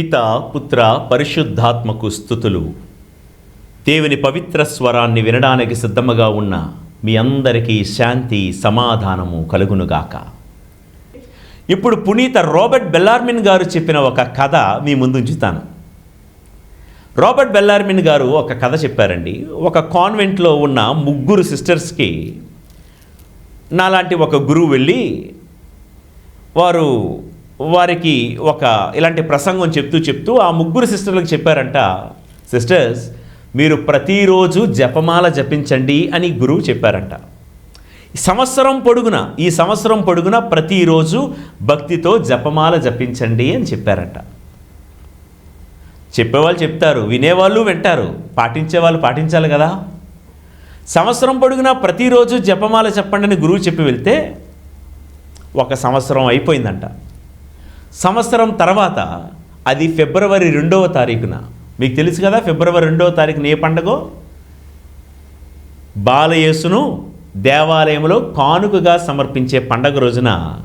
పిత పుత్ర పరిశుద్ధాత్మకు స్థుతులు. దేవుని పవిత్ర స్వరాన్ని వినడానికి సిద్ధముగా ఉన్న మీ అందరికీ శాంతి సమాధానము కలుగునుగాక. ఇప్పుడు పునీత రాబర్ట్ బెల్లార్మిన్ గారు చెప్పిన ఒక కథ మీ ముందు ఉంచుతాను రాబర్ట్ బెల్లార్మిన్ గారు ఒక కథ చెప్పారండి. ఒక కాన్వెంట్లో ఉన్న ముగ్గురు సిస్టర్స్కి నాలాంటి ఒక గురువు వెళ్ళి వారు వారికి ఒక ఇలాంటి ప్రసంగం చెప్తూ చెప్తూ ఆ ముగ్గురు సిస్టర్లకు చెప్పారంట సిస్టర్స్ మీరు ప్రతిరోజు జపమాల జపించండి అని గురువు చెప్పారంట. సంవత్సరం పొడుగున ఈ సంవత్సరం పొడుగున ప్రతిరోజు భక్తితో జపమాల జపించండి అని చెప్పారంట. చెప్పేవాళ్ళు చెప్తారు వినేవాళ్ళు వింటారు పాటించేవాళ్ళు పాటించాలి కదా. సంవత్సరం పొడుగున ప్రతిరోజు జపమాల చెప్పండి అని గురువు చెప్పి వెళ్తే ఒక సంవత్సరం అయిపోయిందంట. సంవత్సరం తర్వాత అది ఫిబ్రవరి రెండవ తారీఖున. మీకు తెలుసు కదా ఫిబ్రవరి రెండవ తారీఖున ఏ పండగో? బాలయేసును దేవాలయంలో కానుకగా సమర్పించే పండగ రోజున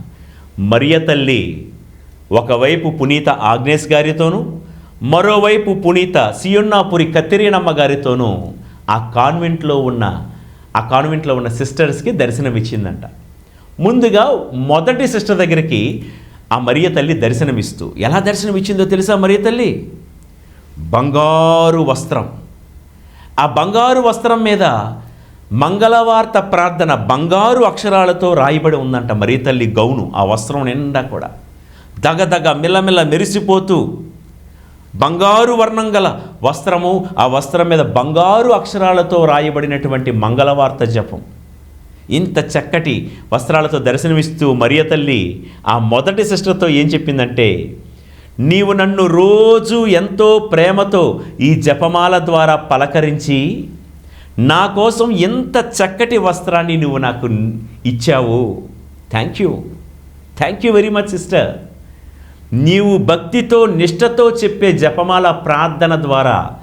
మరియ తల్లి ఒకవైపు పునీత ఆగ్నేస్ గారితోనూ మరోవైపు పునీత సియున్నాపురి కత్తిరీనమ్మ గారితోనూ ఆ కాన్వెంట్లో ఉన్న ఆ కాన్వెంట్లో ఉన్న సిస్టర్స్కి దర్శనమిచ్చిందంట. ముందుగా మొదటి సిస్టర్ దగ్గరికి ఆ మరియ తల్లి దర్శనమిస్తూ. ఎలా దర్శనమిచ్చిందో తెలుసా మరియ తల్లి? బంగారు వస్త్రం. ఆ బంగారు వస్త్రం మీద మంగళవార్త ప్రార్థన బంగారు అక్షరాలతో రాయబడి ఉందంట మరీ తల్లి గౌను. ఆ వస్త్రం నిండా కూడా. దగదగ మిల్లమిల్ల మెరిసిపోతూ బంగారు వర్ణం గల వస్త్రము ఆ వస్త్రం మీద బంగారు అక్షరాలతో రాయబడినటువంటి మంగళవార్త జపం. ఇంత చక్కటి వస్త్రాలతో దర్శనమిస్తూ మరియ తల్లి ఆ మొదటి సిస్టర్తో ఏం చెప్పిందంటే నీవు నన్ను రోజు ఎంతో ప్రేమతో ఈ జపమాల ద్వారా పలకరించి నా కోసం ఎంత చక్కటి వస్త్రాన్ని నువ్వు నాకు ఇచ్చావు. Thank you thank you very much sister నీవు భక్తితో నిష్టతో చెప్పే జపమాల ప్రార్థన ద్వారా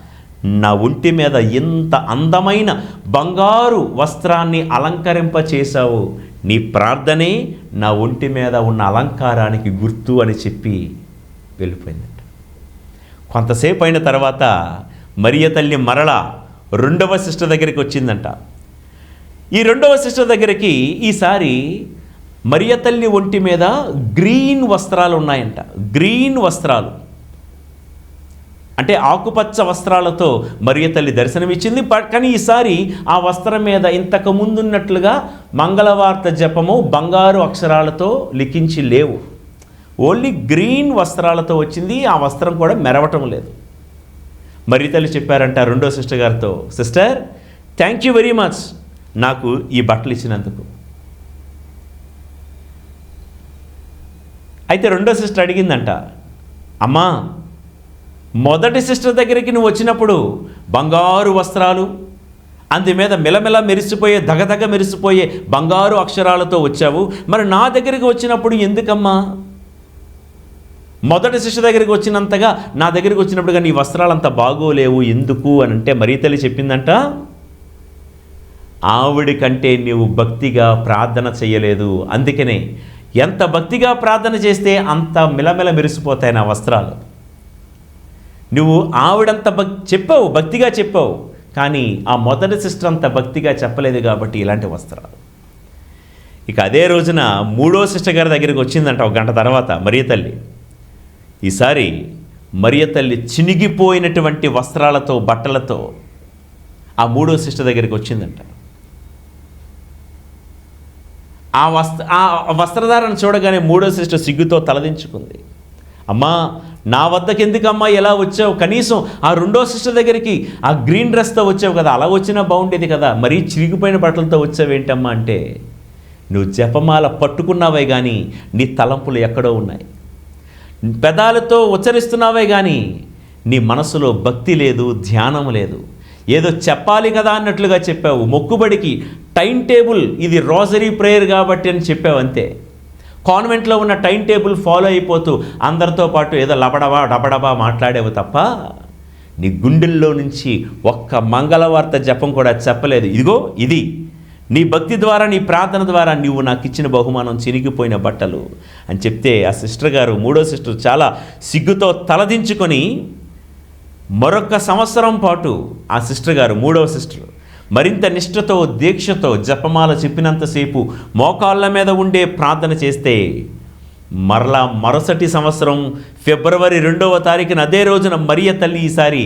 నా ఒంటి మీద ఎంత అందమైన బంగారు వస్త్రాన్ని అలంకరింప చేశావు నీ ప్రార్థనే నా ఒంటి మీద ఉన్న అలంకారానికి గుర్తు అని చెప్పి వెళ్ళిపోయిందట. కొంతసేపు అయిన తర్వాత మరియ తల్లి మరల రెండవ సిస్టర్ దగ్గరికి వచ్చిందంట. ఈ రెండవ సిస్టర్ దగ్గరికి ఈసారి మరియ తల్లి ఒంటి మీద గ్రీన్ వస్త్రాలు ఉన్నాయంట. గ్రీన్ వస్త్రాలు. అంటే ఆకుపచ్చ వస్త్రాలతో మరియ తల్లి దర్శనమిచ్చింది. కానీ ఈసారి ఆ వస్త్రం మీద ఇంతకు ముందున్నట్లుగా మంగళవార్త జపము బంగారు అక్షరాలతో లిఖించి లేవు. ఓన్లీ గ్రీన్ వస్త్రాలతో వచ్చింది. ఆ వస్త్రం కూడా మెరవటం లేదు. మరి తల్లి చెప్పారంట రెండో సిస్టర్ గారితో sister thank you very much నాకు ఈ బట్టలు ఇచ్చినందుకు. అయితే రెండో సిస్టర్ అడిగిందంట అమ్మా మొదటి సిస్టర్ దగ్గరికి నువ్వు వచ్చినప్పుడు బంగారు వస్త్రాలు అందు మీద మెలమెల మెరిసిపోయే దగదగ మెరిసిపోయే బంగారు అక్షరాలతో వచ్చావు. మరి నా దగ్గరికి వచ్చినప్పుడు ఎందుకమ్మా? మొదటి శిష్య దగ్గరికి వచ్చినంతగా నా దగ్గరికి వచ్చినప్పుడుగా నీ వస్త్రాలు అంత బాగోలేవు ఎందుకు అని అంటే మరీ తల్లి చెప్పిందంట ఆవిడి కంటే నీవు భక్తిగా ప్రార్థన చేయలేదు అందుకనే ఎంత భక్తిగా ప్రార్థన చేస్తే అంత మిలమిల మెరిసిపోతాయి నా వస్త్రాలు. నువ్వు ఆవిడంత భక్ చెప్పావు భక్తిగా చెప్పావు. కానీ ఆ మొదటి సిస్టర్ అంత భక్తిగా చెప్పలేదు కాబట్టి ఇలాంటి వస్త్రాలు. ఇక అదే రోజున మూడో సిస్టర్ గారి దగ్గరికి వచ్చిందంట ఒక గంట తర్వాత మరియ తల్లి. ఈసారి మరియ తల్లి చినిగిపోయినటువంటి వస్త్రాలతో బట్టలతో ఆ మూడో సిస్టర్ దగ్గరికి వచ్చిందంట. ఆ వస్త్ర ఆ వస్త్రధారణ చూడగానే మూడో సిస్టర్ సిగ్గుతో తలదించుకుంది. అమ్మా నా వద్దకు ఎందుకమ్మా ఎలా వచ్చావు? కనీసం ఆ రెండో సిస్టర్ దగ్గరికి ఆ గ్రీన్ డ్రెస్తో వచ్చావు కదా అలా వచ్చినా బాగుండేది కదా మరీ చిరిగిపోయిన బట్టలతో వచ్చావేంటమ్మా అంటే నువ్వు జపమాల పట్టుకున్నావే కానీ నీ తలంపులు ఎక్కడో ఉన్నాయి. పెదాలతో ఉచ్చరిస్తున్నావే కానీ నీ మనసులో భక్తి లేదు ధ్యానం లేదు. ఏదో చెప్పాలి కదా అన్నట్లుగా చెప్పావు. మొక్కుబడికి టైం టేబుల్ ఇది రోజరీ ప్రేయర్ కాబట్టి అని చెప్పావు అంతే. కాన్వెంట్లో ఉన్న టైం టేబుల్ ఫాలో అయిపోతూ అందరితో పాటు ఏదో లబడబా డబడబా మాట్లాడేవు తప్ప నీ గుండెల్లో నుంచి ఒక్క మంగళవార్త జపం కూడా చెప్పలేదు. ఇదిగో ఇది. నీ భక్తి ద్వారా నీ ప్రార్థన ద్వారా నీవు నాకు ఇచ్చిన బహుమానం చినిగిపోయిన బట్టలు అని చెప్తే ఆ సిస్టర్ గారు మూడో సిస్టర్ చాలా సిగ్గుతో తలదించుకొని మరొక సంవత్సరం పాటు ఆ సిస్టర్ గారు మూడవ సిస్టర్ మరింత నిష్ఠతో దీక్షతో జపమాల చెప్పినంతసేపు మోకాళ్ళ మీద ఉండే ప్రార్థన చేస్తే మరలా మరుసటి సంవత్సరం ఫిబ్రవరి రెండవ తారీఖున అదే రోజున మరియ తల్లి ఈసారి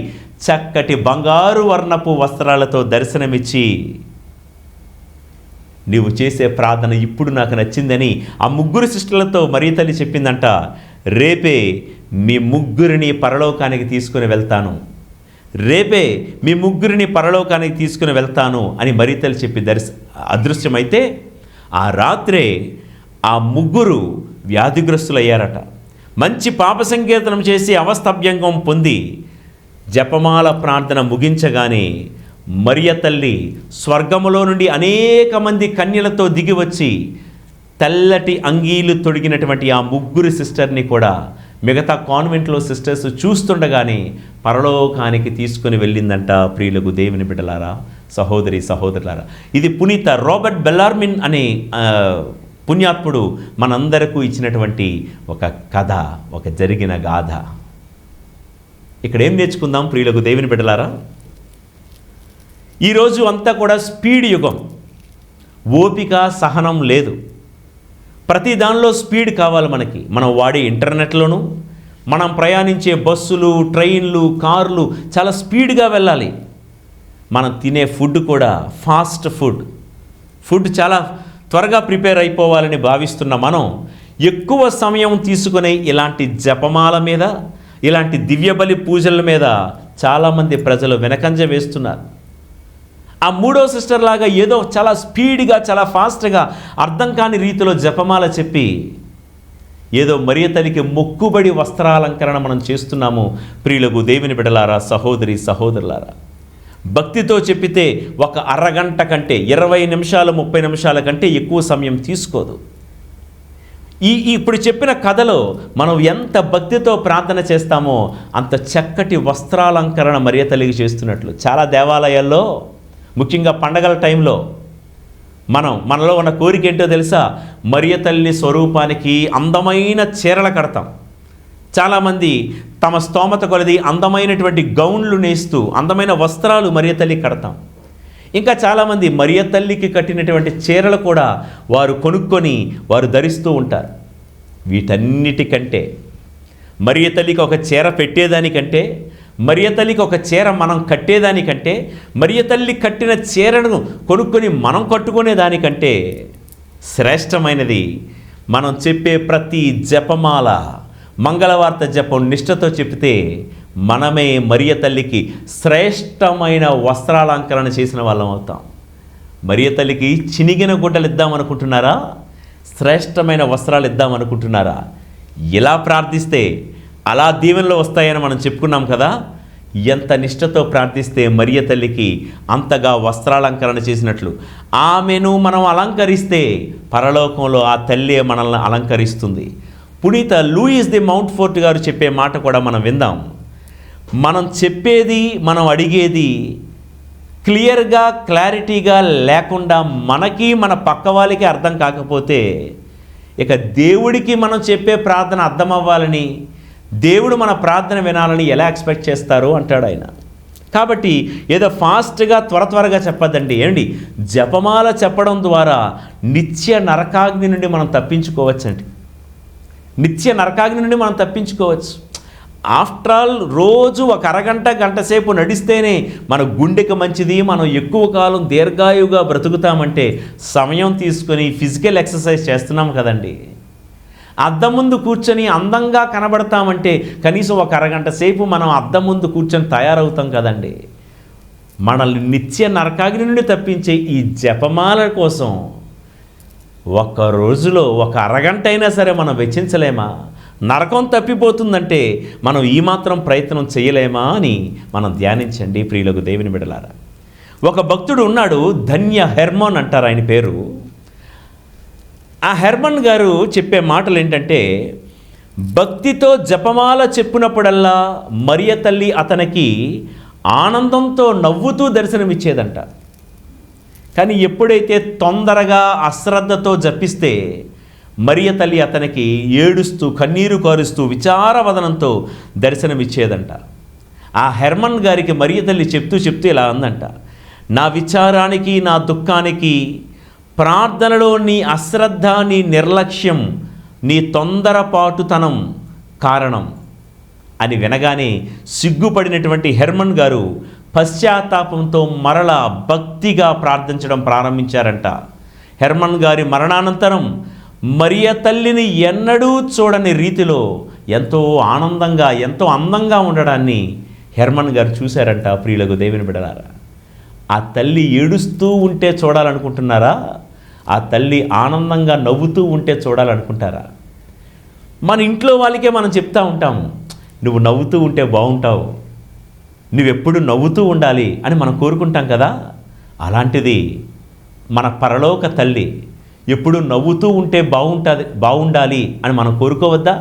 చక్కటి బంగారు వర్ణపు వస్త్రాలతో దర్శనమిచ్చి నీవు చేసే ప్రార్థన ఇప్పుడు నాకు నచ్చిందని ఆ ముగ్గురు సిస్టర్లతో మరీ తల్లి చెప్పిందంట రేపే మీ ముగ్గురిని పరలోకానికి తీసుకుని వెళ్తాను. రేపే మీ ముగ్గురిని పరలోకానికి తీసుకుని వెళ్తాను అని మరీతలు చెప్పి దర్శ అదృశ్యమైతే ఆ రాత్రే ఆ ముగ్గురు వ్యాధిగ్రస్తులయ్యారట. మంచి పాప సంకీర్తనం చేసి అవస్తభ్యంగం పొంది జపమాల ప్రార్థన ముగించగానే మరియ తల్లి స్వర్గములో నుండి అనేక మంది కన్యలతో దిగి వచ్చి తెల్లటి అంగీలు తొడిగినటువంటి ఆ ముగ్గురు సిస్టర్ని కూడా మిగతా కాన్వెంట్లో సిస్టర్స్ చూస్తుండగానే పరలోకానికి తీసుకుని వెళ్ళిందంట ప్రియులకు దేవుని బిడ్డలారా సహోదరి సహోదరులారా. ఇది పునీత రాబర్ట్ బెల్లార్మిన్ అనే పుణ్యాత్ముడు మనందరకు ఇచ్చినటువంటి ఒక కథ ఒక జరిగిన గాథ. ఇక్కడ ఏం నేర్చుకుందాం ప్రియులకు దేవుని బిడ్డలారా? ఈరోజు అంతా కూడా స్పీడ్ యుగం. ఓపిక సహనం లేదు. ప్రతి దానిలో స్పీడ్ కావాలి మనకి. మనం వాడే ఇంటర్నెట్లోనూ మనం ప్రయాణించే బస్సులు ట్రైన్లు కార్లు చాలా స్పీడ్గా వెళ్ళాలి. మనం తినే ఫుడ్ కూడా ఫాస్ట్ ఫుడ్. ఫుడ్ చాలా త్వరగా ప్రిపేర్ అయిపోవాలని భావిస్తున్న మనం ఎక్కువ సమయం తీసుకునే ఇలాంటి జపమాల మీద ఇలాంటి దివ్యబలి పూజల మీద చాలామంది ప్రజలు వెనకంజ వేస్తున్నారు. ఆ మూడో సిస్టర్ లాగా ఏదో చాలా స్పీడ్గా చాలా ఫాస్ట్గా అర్థం కాని రీతిలో జపమాల చెప్పి ఏదో మరియ తల్లికి మొక్కుబడి వస్త్రాలంకరణ మనం చేస్తున్నాము. ప్రియులకు దేవుని బిడలారా సహోదరి సహోదరులారా భక్తితో చెప్పితే ఒక అరగంట కంటే ఇరవై నిమిషాలు ముప్పై నిమిషాల కంటే ఎక్కువ సమయం తీసుకోదు. ఈ ఈ ఇప్పుడు చెప్పిన కథలో మనం ఎంత భక్తితో ప్రార్థన చేస్తామో అంత చక్కటి వస్త్రాలంకరణ మరియ తల్లికి చేస్తున్నట్లు. చాలా దేవాలయాల్లో ముఖ్యంగా పండగల టైంలో మనం మనలో ఉన్న కోరిక ఏంటో తెలుసా? మరియ తల్లి స్వరూపానికి అందమైన చీరలు కడతాం. చాలామంది తమ స్తోమత కొలది అందమైనటువంటి గౌన్లు నేస్తూ అందమైన వస్త్రాలు మరియ తల్లి కడతాం. ఇంకా చాలామంది మరియ తల్లికి కట్టినటువంటి చీరలు కూడా వారు కొనుక్కొని వారు ధరిస్తూ ఉంటారు. వీటన్నిటికంటే మరియ తల్లికి ఒక చీర పెట్టేదానికంటే మరియ తల్లికి ఒక చీర మనం కట్టేదానికంటే మరియ తల్లి కట్టిన చీరను కొనుక్కొని మనం కట్టుకునే దానికంటే శ్రేష్టమైనది మనం చెప్పే ప్రతి జపమాల మంగళవార్త జపం నిష్ఠతో చెప్తే మనమే మరియ తల్లికి శ్రేష్టమైన వస్త్రాలంకరణ చేసిన వాళ్ళం అవుతాం. మరియ తల్లికి చినిగిన గుడ్డలు ఇద్దామనుకుంటున్నారా? శ్రేష్టమైన వస్త్రాలు ఇద్దామనుకుంటున్నారా? ఇలా ప్రార్థిస్తే అలా దీవెనలు వస్తాయని మనం చెప్పుకున్నాం కదా. ఎంత నిష్టతో ప్రార్థిస్తే మరియ తల్లికి అంతగా వస్త్రాలంకరణ చేసినట్లు. ఆమెను మనం అలంకరిస్తే పరలోకంలో ఆ తల్లి మనల్ని అలంకరిస్తుంది. పునీత లూయిస్ ది మౌంట్ ఫోర్ట్ గారు చెప్పే మాట కూడా మనం విందాం. మనం చెప్పేది మనం అడిగేది క్లియర్గా క్లారిటీగా లేకుండా మనకి మన పక్క వాళ్ళకి అర్థం కాకపోతే ఇక దేవుడికి మనం చెప్పే ప్రార్థన అర్థం అవ్వాలని దేవుడు మన ప్రార్థన వినాలని ఎలా ఎక్స్పెక్ట్ చేస్తారు అంటాడు ఆయన. కాబట్టి ఏదో ఫాస్ట్గా త్వర త్వరగా చెప్పద్దండి. ఏంటి జపమాల చెప్పడం ద్వారా నిత్య నరకాగ్ని నుండి మనం తప్పించుకోవచ్చండి. నిత్య నరకాగ్ని నుండి మనం తప్పించుకోవచ్చు. ఆఫ్టర్ ఆల్ రోజు ఒక అరగంట గంట సేపు నడిస్తేనే మన గుండెకి మంచిది మనం ఎక్కువ కాలం దీర్ఘాయువుగా బ్రతుకుతామంటే సమయం తీసుకొని ఫిజికల్ ఎక్సర్సైజ్ చేస్తున్నాం కదండీ. అద్దం ముందు కూర్చొని అందంగా కనబడతామంటే కనీసం ఒక అరగంట సేపు మనం అద్దం ముందు కూర్చొని తయారవుతాం కదండి. మనల్ని నిత్య నరకాగ్ని నుండి తప్పించే ఈ జపమాల కోసం ఒక్క రోజులో ఒక అరగంట అయినా సరే మనం వెచ్చించలేమా? నరకం తప్పిపోతుందంటే మనం ఈ మాత్రం ప్రయత్నం చేయలేమా అని మనం ధ్యానించండి ప్రియులకు దేవుని బిడలారా ఒక భక్తుడు ఉన్నాడు ధన్య హెర్మోన్ అంటారు ఆయన పేరు. ఆ హెర్మన్ గారు చెప్పే మాటలు ఏంటంటే భక్తితో జపమాల చెప్పినప్పుడల్లా మరియ తల్లి అతనికి ఆనందంతో నవ్వుతూ దర్శనమిచ్చేదంట. కానీ ఎప్పుడైతే తొందరగా అశ్రద్ధతో జపిస్తే మరియ తల్లి అతనికి ఏడుస్తూ కన్నీరు కారుస్తూ విచారవదనంతో దర్శనమిచ్చేదంట. ఆ హెర్మన్ గారికి మరియ తల్లి చెప్తూ చెప్తూ ఇలా ఉందంట నా విచారానికి నా దుఃఖానికి ప్రార్థనలో నీ అశ్రద్ధ నీ నిర్లక్ష్యం నీ తొందరపాటుతనం కారణం. అని వినగానే సిగ్గుపడినటువంటి హెర్మన్ గారు పశ్చాత్తాపంతో మరల భక్తిగా ప్రార్థించడం ప్రారంభించారంట. హెర్మన్ గారి మరణానంతరం మరియ తల్లిని ఎన్నడూ చూడని రీతిలో ఎంతో ఆనందంగా ఎంతో అందంగా ఉండడాన్ని హెర్మన్ గారు చూశారంట ప్రియులకు దేవుని బిడలారా ఆ తల్లి ఏడుస్తూ ఉంటే చూడాలనుకుంటున్నారా? ఆ తల్లి ఆనందంగా నవ్వుతూ ఉంటే చూడాలనుకుంటారా? మన ఇంట్లో వాళ్ళకే మనం చెప్తా ఉంటాము నువ్వు నవ్వుతూ ఉంటే బాగుంటావు నువ్వెప్పుడు నవ్వుతూ ఉండాలి అని మనం కోరుకుంటాం కదా? అలాంటిది మన పరలోక తల్లి ఎప్పుడు నవ్వుతూ ఉంటే బాగుంటుంది బాగుండాలి అని మనం కోరుకోవద్దా?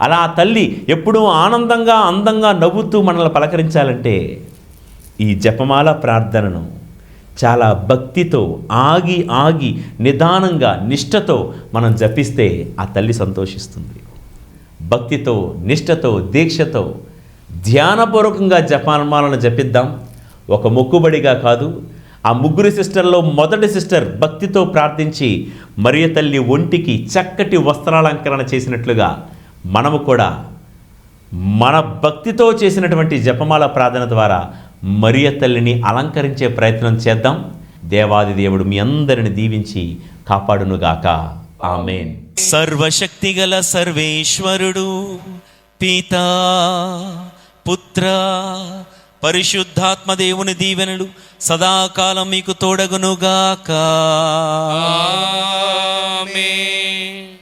అలా ఆ తల్లి ఎప్పుడూ ఆనందంగా అందంగా నవ్వుతూ మనల్ని పలకరించాలంటే ఈ జపమాల ప్రార్థనను చాలా భక్తితో ఆగి ఆగి నిదానంగా నిష్టతో మనం జపిస్తే ఆ తల్లి సంతోషిస్తుంది. భక్తితో నిష్టతో దీక్షతో ధ్యానపూర్వకంగా జపాన్మాలను జపిద్దాం. ఒక మొక్కుబడిగా కాదు ఆ ముగ్గురు సిస్టర్లో మొదటి సిస్టర్ భక్తితో ప్రార్థించి మరియ తల్లి ఒంటికి చక్కటి వస్త్రాలంకరణ చేసినట్లుగా మనము కూడా మన భక్తితో చేసినటువంటి జపమాల ప్రార్థన ద్వారా మరియ తల్లిని అలంకరించే ప్రయత్నం చేద్దాం. దేవాది దేవుడు మీ అందరిని దీవించి కాపాడునుగాక. ఆమెన్. సర్వశక్తిగల సర్వేశ్వరుడు పితా పుత్ర పరిశుద్ధాత్మ దేవుని దీవెనలు సదాకాలం మీకు తోడగునుగాక. ఆమేన్.